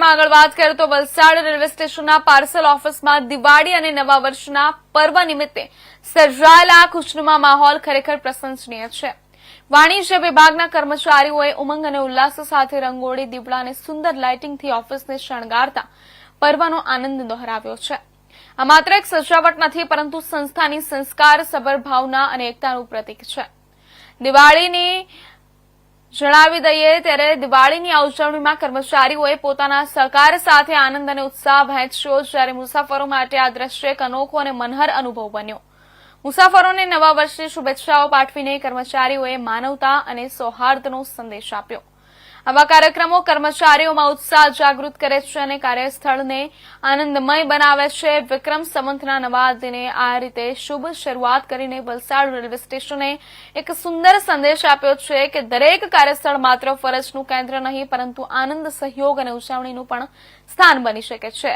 આગળ વાત કરીએ તો વલસાડ રેલવે સ્ટેશનના પાર્સલ ઓફિસમાં દિવાળી અને નવા વર્ષના પર્વ નિમિત્તે સર્જાયેલા ખુશનુમા માહોલ ખરેખર પ્રશંસનીય છે. વાણિજ્ય વિભાગના કર્મચારીઓએ ઉમંગ અને ઉલ્લાસ સાથે રંગોળી, દીવડા અને સુંદર લાઇટિંગથી ઓફિસને શણગારતા પર્વનો આનંદ દોહરાવ્યો છે. આ માત્ર એક સજાવટ નથી, પરંતુ સંસ્થાની સંસ્કાર સબર ભાવના અને એકતાનું પ્રતીક છે. દિવાળીની જણાવી દઈએ, ત્યારે દિવાળીની ઉજવણીમાં કર્મચારીઓએ પોતાના સહકાર સાથે આનંદ અને ઉત્સાહ વહેંચ્યો જ્યારે મુસાફરો માટે આ દ્રશ્ય એક અનોખો અને મનહર અનુભવ બન્યો. મુસાફરોને નવા વર્ષની શુભેચ્છાઓ પાઠવીને કર્મચારીઓએ માનવતા અને સૌહાર્દનો સંદેશ આપ્યો. આવા કાર્યક્રમો કર્મચારીઓમાં ઉત્સાહ જાગૃત કરે છે અને કાર્યસ્થળને આનંદમય બનાવે છે. વિક્રમ સંવંતના નવા દિને આ રીતે શુભ શરૂઆત કરીને વલસાડ રેલવે સ્ટેશને એક સુંદર સંદેશ આપ્યો છે કે દરેક કાર્યસ્થળ માત્ર ફરજનું કેન્દ્ર નહીં, પરંતુ આનંદ સહયોગ અને ઉજવણીનું પણ સ્થાન બની શકે છે.